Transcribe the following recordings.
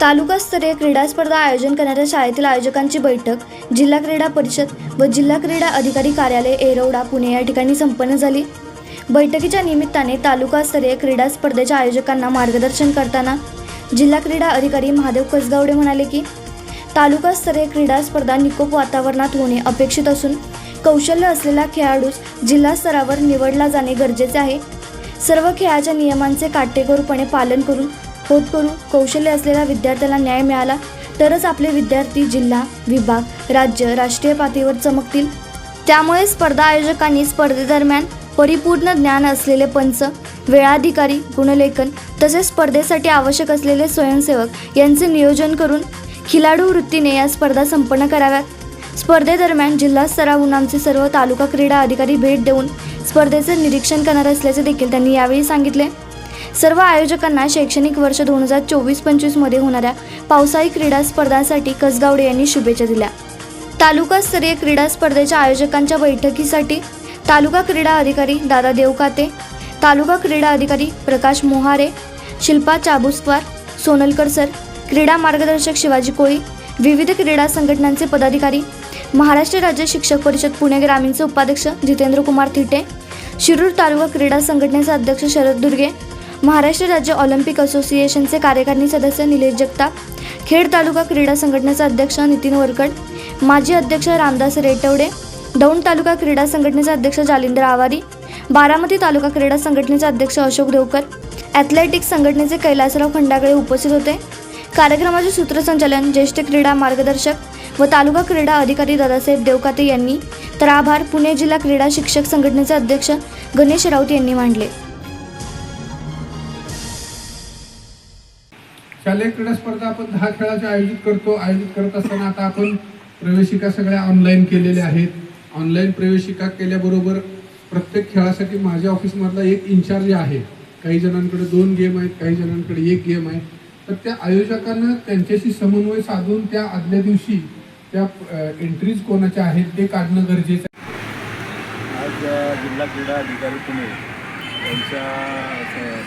तालुकास्तरीय क्रीडा स्पर्धा आयोजन करणाऱ्या शाळेतील आयोजकांची बैठक जिल्हा क्रीडा परिषद व जिल्हा क्रीडा अधिकारी कार्यालय एरवडा पुणे या ठिकाणी संपन्न झाली. बैठकीच्या निमित्ताने तालुकास्तरीय क्रीडा स्पर्धेच्या आयोजकांना मार्गदर्शन करताना जिल्हा क्रीडा अधिकारी महादेव कसगावडे म्हणाले की तालुकास्तरीय क्रीडा स्पर्धा निकोप वातावरणात होणे अपेक्षित असून कौशल्य असलेला खेळाडूस जिल्हा स्तरावर निवडला जाणे गरजेचे आहे. सर्व खेळाच्या नियमांचे काटेकोरपणे पालन करून होत करून कौशल्य असलेल्या विद्यार्थ्याला न्याय मिळाला तरच आपले विद्यार्थी जिल्हा विभाग राज्य राष्ट्रीय पातळीवर चमकतील. त्यामुळे स्पर्धा आयोजकांनी स्पर्धेदरम्यान परिपूर्ण ज्ञान असलेले पंच वेळाधिकारी गुणलेखन तसेच स्पर्धेसाठी आवश्यक असलेले स्वयंसेवक यांचे नियोजन करून खिलाडू वृत्तीने या स्पर्धा संपन्न कराव्यात. स्पर्धेदरम्यान जिल्हा स्तरावरून आमचे सर्व तालुका क्रीडा अधिकारी भेट देऊन स्पर्धेचे निरीक्षण करणार असल्याचे देखील त्यांनी यावेळी सांगितले. सर्व आयोजकांना शैक्षणिक वर्ष दोन हजार चोवीस पंचवीसमध्ये होणाऱ्या पावसाळी क्रीडा स्पर्धांसाठी कसगावडे यांनी शुभेच्छा दिल्या. तालुकास्तरीय क्रीडा स्पर्धेच्या आयोजकांच्या बैठकीसाठी तालुका क्रीडा अधिकारी दादा देवकाते तालुका क्रीडा अधिकारी प्रकाश मोहारे शिल्पा चाबुस्वार सोनलकर सर क्रीडा मार्गदर्शक शिवाजी कोळी विविध क्रीडा संघटनांचे पदाधिकारी महाराष्ट्र राज्य शिक्षक परिषद पुणे ग्रामीणचे उपाध्यक्ष जितेंद्र कुमार थिटे शिरूर तालुका क्रीडा संघटनेचे अध्यक्ष शरद दुर्गे महाराष्ट्र राज्य ऑलिम्पिक असोसिएशनचे कार्यकारिणी सदस्य निलेश जगताप खेड तालुका क्रीडा संघटनेचे अध्यक्ष नितीन वरकड माजी अध्यक्ष रामदास रेटवडे दौंड तालुका क्रीडा संघटनेचे अध्यक्ष जालिंद्र आवारी बारामती तालुका क्रीडा संघटनेचे अध्यक्ष अशोक देवकर ॲथलेटिक्स संघटनेचे कैलासराव खंडागळे उपस्थित होते. कार्यक्रमाचे सूत्रसंचालन ज्येष्ठ क्रीडा मार्गदर्शक व तालुका क्रीडा अधिकारी दादासाहेब देवकाते यांनी तर आभार पुणे जिल्हा क्रीडा शिक्षक संघटनेचे अध्यक्ष गणेश राऊत यांनी मांडले. शालेय क्रीडा स्पर्धा आपण दहा खेळाचे आयोजित करतो. आयोजित करत असताना आता आपण प्रवेशिका सगळ्या ऑनलाईन केलेल्या आहेत. ऑनलाईन प्रवेशिका केल्याबरोबर प्रत्येक खेळासाठी माझ्या ऑफिसमधला एक इन्चार्ज आहे. काही जणांकडे दोन गेम आहेत काही जणांकडे एक गेम आहे. तर त्या आयोजकांना त्यांच्याशी समन्वय साधून त्या आदल्या दिवशी त्या एंट्रीज कोणाच्या आहेत ते काढणं गरजेचं आहे. आज जिल्हा क्रीडा अधिकारी पुणे यांच्या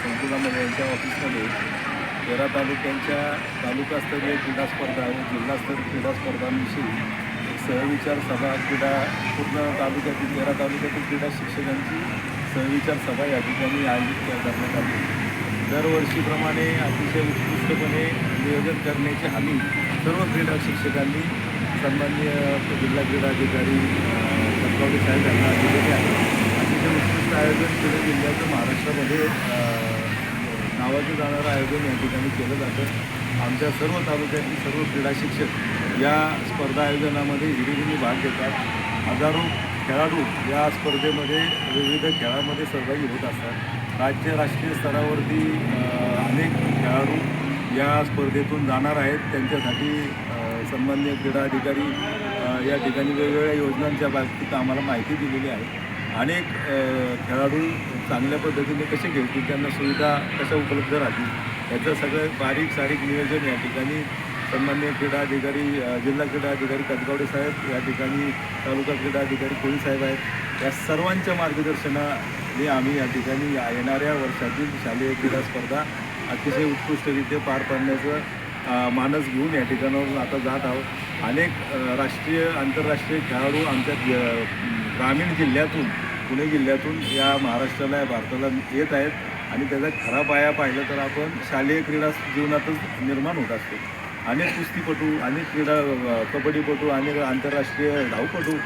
संकुलामध्ये यांच्या ऑफिसमध्ये तेरा तालुक्यांच्या तालुकास्तरीय क्रीडा स्पर्धा व जिल्हास्तरीय क्रीडा स्पर्धांविषयी एक सहविचार सभा क्रीडा पूर्ण तालुक्यातील तेरा तालुक्यातील क्रीडा शिक्षकांची सहविचार सभा या ठिकाणी आयोजित करण्यात आली. दरवर्षीप्रमाणे अतिशय उत्कृष्टपणे नियोजन करण्याची हमी सर्व क्रीडा शिक्षकांनी सन्माननीय जिल्हा क्रीडा अधिकारी साहेब यांना दिलेली आहे. अतिशय उत्कृष्ट आयोजन पुणे जिल्ह्याचं महाराष्ट्रामध्ये नावाचं जाणारं आयोजन या ठिकाणी केलं जातं. आमच्या सर्व तालुक्यातील सर्व क्रीडा शिक्षक या स्पर्धा आयोजनामध्ये हिरिरीने भाग घेतात. हजारो खेळाडू या स्पर्धेमध्ये विविध खेळामध्ये सहभागी होत असतात. राज्य राष्ट्रीय स्तरावरती अनेक खेळाडू या स्पर्धेतून जाणार आहेत. त्यांच्यासाठी संबंधित क्रीडाधिकारी क्रीडा अधिकारी या ठिकाणी वेगवेगळ्या योजनांच्या बाबतीत आम्हाला माहिती दिलेली आहे. अनेक खेळाडू चांगल्या पद्धतीने कसे घेतील त्यांना सुविधा कशा उपलब्ध राहतील याचं सगळं बारीक सारीक नियोजन या ठिकाणी सन्माननीय क्रीडा अधिकारी जिल्हा क्रीडा अधिकारी कदगावडे साहेब या ठिकाणी तालुका क्रीडा अधिकारी कोळी साहेब आहेत. या सर्वांच्या मार्गदर्शनाने आम्ही या ठिकाणी या- येणाऱ्या वर्षातील शालेय क्रीडा स्पर्धा अतिशय उत्कृष्टरित्या पार पाडण्याचं मानस घेऊन या ठिकाणावरून आता जात आहोत. अनेक राष्ट्रीय आंतरराष्ट्रीय खेळाडू आमच्या ग्रामीण जिल्ह्यातून पुणे जिल्ह्यातून या महाराष्ट्राला या भारताला येत आहेत आणि त्याचा खरा पाया पाहिलं तर आपण शालेय क्रीडा जीवनातच निर्माण होत असतो. अनेक कुस्तीपटू अनेक क्रीडा कबड्डीपटू अनेक आंतरराष्ट्रीय धावपटू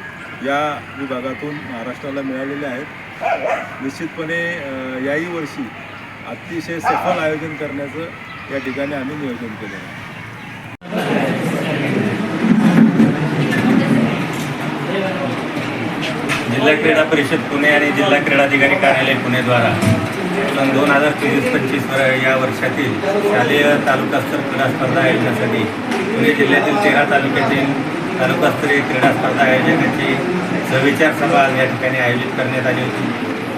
या विभागातून महाराष्ट्राला मिळालेले आहेत. निश्चितपणे याही वर्षी अतिशय सफल आयोजन करण्याचं या ठिकाणी आम्ही नियोजन केलं आहे. जिल्हा क्रीडा परिषद पुणे आणि जिल्हा क्रीडाधिकारी कार्यालय पुणेद्वारा सन दोन हजार तेवीस पंचवीस या वर्षातील शालेय तालुकास्तर क्रीडा स्पर्धा आयोजनासाठी पुणे जिल्ह्यातील तेरा तालुक्यातील तालुकास्तरीय क्रीडा स्पर्धा आयोजकांची सविचार सभा या ठिकाणी आयोजित करण्यात आली होती.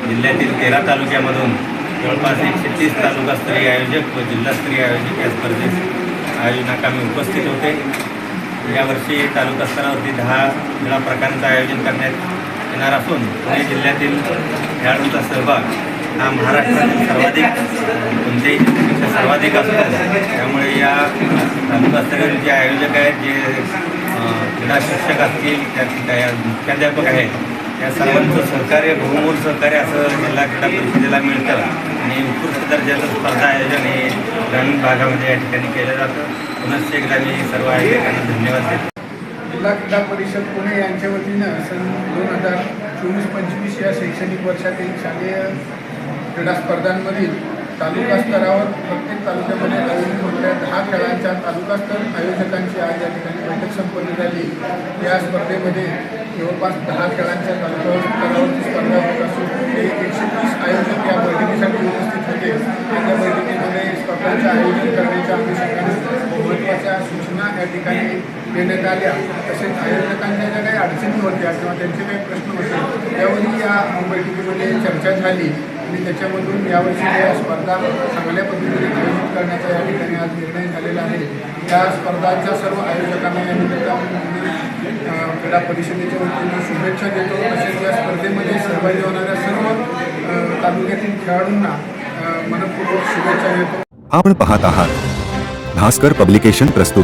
जिल्ह्यातील तेरा तालुक्यामधून जवळपास एकशे तीस तालुकास्तरीय आयोजक व जिल्हास्तरीय आयोजक या स्पर्धेत आयोजनाकामी उपस्थित होते. यावर्षी तालुकास्तरावरती दहा क्रीडा प्रकारांचं आयोजन करण्यात येणार असून पुणे जिल्ह्यातील खेळाडूंचा सहभाग हा महाराष्ट्रातील सर्वाधिक कोणत्याही जिल्ह्यापेक्षा सर्वाधिक असतो. त्यामुळे या तालुकास्तरीय जे आयोजक आहेत जे क्रीडा शिक्षक असतील त्या मुख्याध्यापक आहेत या सर्वांचं सहकार्य बहुमूल सहकार्य असं जिल्हा क्रीडा परिषदेला मिळतं. आणि उत्कृष्ट दर्जाचं स्पर्धा आयोजन हे ग्रामीण भागामध्ये या ठिकाणी केलं जातं. पुनश्च एकदा मी सर्व आयोजकांना धन्यवाद देतो. जिल्हा क्रीडा परिषद पुणे यांच्या वतीनं सन दोन हजार चोवीस पंचवीस या शैक्षणिक वर्षातील शालेय क्रीडा स्पर्धांमधील तालुका स्तरावर प्रत्येक तालुक्यामध्ये आयोजित होणाऱ्या दहा खेळांच्या तालुकास्तर आयोजकांची आज या ठिकाणी बैठक संपन्न झाली. या स्पर्धेमध्ये जवळपास दहा खेळांच्या तालुका स्तरावरची स्पर्धा होत असून ते एकशे तीस आयोजक या बैठकीसाठी उपस्थित होते. आणि त्या बैठकीमध्ये स्पर्धांचे आयोजन करण्याच्या अनुषंगाने महत्त्वाच्या सूचना या ठिकाणी देण्यात आल्या. तसेच आयोजकांच्या ज्या काही अडचणी होत्या किंवा त्यांचे काही प्रश्न होते त्यावरही या बैठकीमध्ये चर्चा झाली. आणि त्याच्यामधून यावर्षी या स्पर्धा चांगल्या पद्धतीने आयोजित करण्याचा या ठिकाणी आज निर्णय झालेला आहे. त्या स्पर्धांच्या सर्व आयोजकांना या निमित्ताने क्रीडा परिषदेच्या वतीने शुभेच्छा देतो. तसेच या स्पर्धेमध्ये सहभागी होणाऱ्या सर्व तालुक्यातील खेळाडूंना मनपूर्वक शुभेच्छा देतो. आपण पाहत आहात. भास्कर पब्लिकेशन प्रस्तुत.